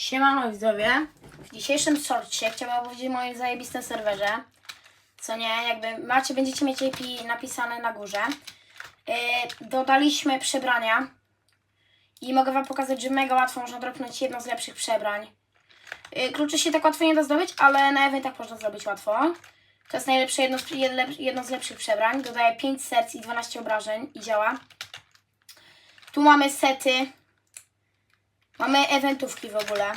Siemano widzowie. W dzisiejszym shortcie chciałabym opowiedzieć o moim zajebistym serwerze. Co nie, jakby macie, będziecie mieć IP napisane na górze. Yy, dodaliśmy przebrania. I mogę wam pokazać, że mega łatwo można dropnąć jedno z lepszych przebrań. Yy, się tak łatwo nie da zdobyć, ale na eventach można zrobić łatwo. To jest najlepsze, jedno, jedno z lepszych przebrań. Dodaje 5 serc i 12 obrażeń i działa. Tu mamy sety. Mamy eventówki w ogóle.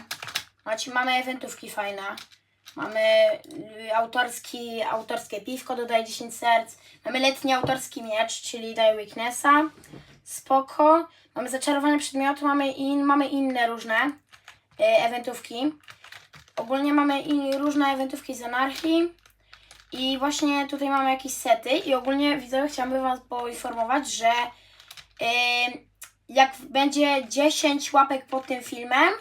Macie, mamy eventówki fajne. Mamy y, autorski, autorskie piwko, dodaje 10 serc. Mamy letni autorski miecz, czyli daje weaknessa. Spoko. Mamy zaczarowane przedmioty, mamy, in, mamy inne różne y, eventówki. Ogólnie mamy i różne eventówki z anarchii. I właśnie tutaj mamy jakieś sety. I ogólnie widzowie chciałabym Was poinformować, że y, jak będzie 10 łapek pod tym filmem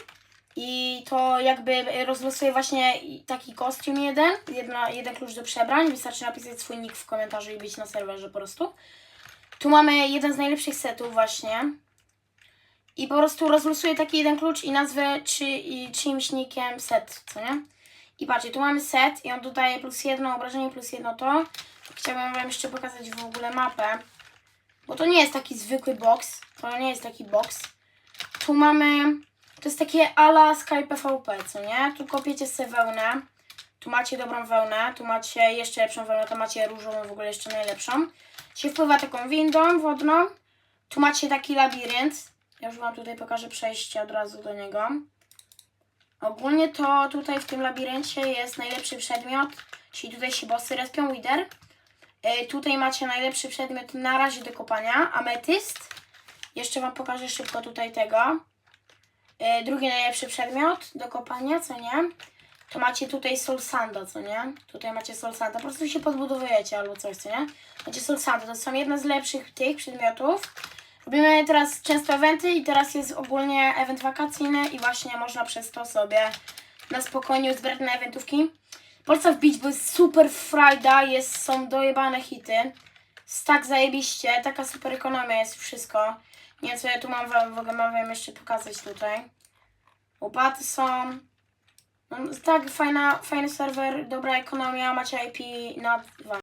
i to jakby rozlosuję właśnie taki kostium jeden, jedna, jeden klucz do przebrań, wystarczy napisać swój nick w komentarzu i być na serwerze po prostu. Tu mamy jeden z najlepszych setów właśnie i po prostu rozlosuję taki jeden klucz i nazwę czy, i czyimś nickiem set, co nie? I patrzcie, tu mamy set i on dodaje plus jedno obrażenie, plus jedno to. Chciałbym Wam jeszcze pokazać w ogóle mapę. Bo to nie jest taki zwykły box. To nie jest taki box. Tu mamy. To jest takie ala Sky PvP, co nie? Tu kopiecie sobie wełnę. Tu macie dobrą wełnę. Tu macie jeszcze lepszą wełnę. Tu macie różową, w ogóle jeszcze najlepszą. Się wpływa taką windą wodną. Tu macie taki labirynt. Ja już Wam tutaj pokażę przejście od razu do niego. Ogólnie to tutaj w tym labiryncie jest najlepszy przedmiot. Czyli tutaj się bossy respią, Wither. E, Tutaj macie najlepszy przedmiot na razie do kopania, ametyst. Jeszcze Wam pokażę szybko tutaj tego. E, Drugi najlepszy przedmiot do kopania, co nie? To macie tutaj Soul Sanda, co nie? Tutaj macie Soul Sanda, po prostu się podbudowujecie albo coś, co nie? Macie Soul Sanda, to są jedne z lepszych tych przedmiotów. Robimy teraz często eventy i teraz jest ogólnie event wakacyjny i właśnie można przez to sobie na spokojnie zbierać na eventówki. Polska w Beach, jest super frajda, jest, są dojebane hity. Tak zajebiście, taka super ekonomia jest wszystko. Nie wiem co ja tu mam wam, w ogóle mam wam jeszcze pokazać tutaj. Łopaty są. No, tak, fajna, fajny serwer, dobra ekonomia, macie IP na dwa.